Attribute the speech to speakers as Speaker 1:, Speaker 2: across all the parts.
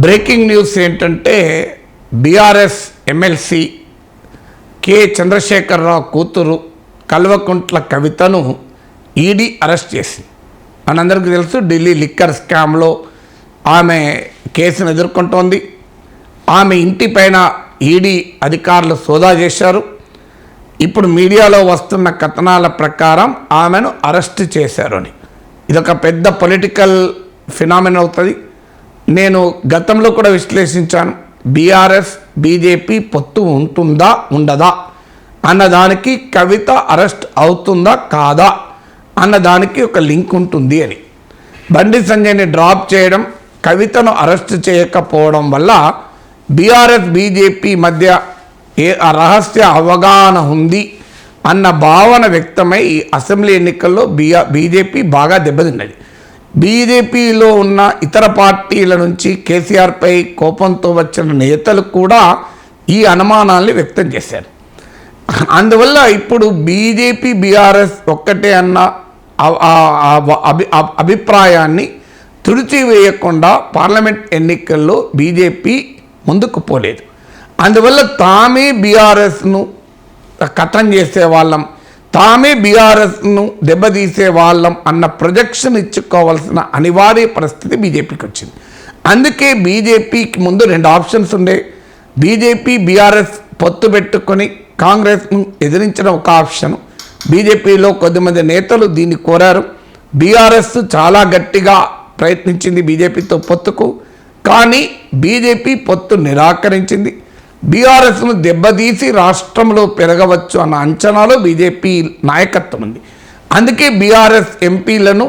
Speaker 1: Breaking news ఏంటంటే BRS MLC K Chandrashekar Rao కూతురు కల్వకుంట్ల కవితను ఈడీ అరెస్ట్ చేసింది. మనందరికీ తెలుసు ఢిల్లీ లిక్కర్ స్కామ్లో ఆమె కేసును ఎదుర్కొంటోంది. ఆమె ఇంటిపైన ఈడీ అధికారులు సోదా చేశారు. ఇప్పుడు మీడియాలో వస్తున్న కథనాల ప్రకారం ఆమెను అరెస్ట్ చేశారు అని. ఇదొక పెద్ద పొలిటికల్ ఫినామిన్ అవుతుంది. నేను గతంలో కూడా విశ్లేషించాను. బీఆర్ఎస్ బీజేపీ పొత్తు ఉంటుందా ఉండదా? అన్నదానికి కవిత అరెస్ట్ అవుతుందా కాదా? అన్నదానికి ఒక లింక్ ఉంటుంది అని. బండి సంజయ్ని డ్రాప్ చేయడం కవితను అరెస్ట్ చేయకపోవడం వల్ల బీఆర్ఎస్ బీజేపీ మధ్య ఏ రహస్య అవగాహన ఉంది అన్న భావన వ్యక్తమై ఈ అసెంబ్లీ ఎన్నికల్లో బీఆర్ బీజేపీ బాగా దెబ్బతిన్నది. బీజేపీలో ఉన్న ఇతర పార్టీల నుంచి కేసీఆర్పై కోపంతో వచ్చిన నేతలు కూడా ఈ అనుమానాల్ని వ్యక్తం చేశారు. అందువల్ల ఇప్పుడు బీజేపీ బీఆర్ఎస్ ఒక్కటే అన్న అభి- అభి- అభిప్రాయాన్ని తుడిచివేయకుండా పార్లమెంట్ ఎన్నికల్లో బీజేపీ ముందుకు పోలేదు. అందువల్ల తామే బీఆర్ఎస్ను కథం చేసే వాళ్ళం. తామే బీఆర్ఎస్ను దెబ్బతీసే వాళ్ళం అన్న ప్రొజెక్షన్ ఇచ్చుకోవాల్సిన అనివార్య పరిస్థితి బీజేపీకి వచ్చింది. అందుకే బీజేపీకి ముందు రెండు ఆప్షన్స్ ఉండే. బీజేపీ బీఆర్ఎస్ పొత్తు పెట్టుకొని కాంగ్రెస్ను ఎదిరించడం ఒక ఆప్షన్ బీజేపీలో కొద్దిమంది నేతలు దీన్ని కోరారు. బీఆర్ఎస్ చాలా గట్టిగా ప్రయత్నించింది బీజేపీతో పొత్తుకు. కానీ బీజేపీ పొత్తు నిరాకరించింది. బీఆర్ఎస్ను దెబ్బతీసి రాష్ట్రంలో పెరగవచ్చు అన్న అంచనాలో బీజేపీ నాయకత్వం ఉంది. అందుకే బీఆర్ఎస్ ఎంపీలను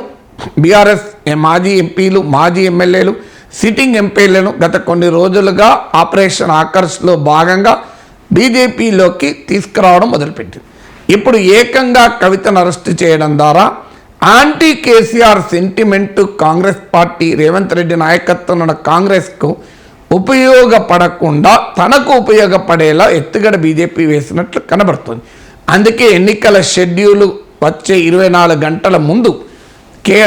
Speaker 1: బీఆర్ఎస్ మాజీ ఎంపీలు మాజీ ఎమ్మెల్యేలు సిట్టింగ్ ఎంపీలను గత కొన్ని రోజులుగా ఆపరేషన్ ఆకర్ష్లో భాగంగా బీజేపీలోకి తీసుకురావడం మొదలుపెట్టింది. ఇప్పుడు ఏకంగా కవితను అరెస్టు చేయడం ద్వారా anti KCR sentiment Congress party Revanth Reddy నాయకత్వం ఉన్న కాంగ్రెస్కు ఉపయోగపడకుండా తనకు ఉపయోగపడేలా ఎత్తుగడ బీజేపీ వేసినట్లు కనబడుతుంది. అందుకే ఎన్నికల షెడ్యూల్ వచ్చే ఇరవై నాలుగు గంటల ముందు కే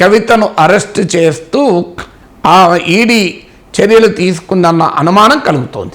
Speaker 1: కవితను అరెస్ట్ చేస్తూ ఆ ఈడీ చర్యలు తీసుకుందన్న అనుమానం కలుగుతోంది.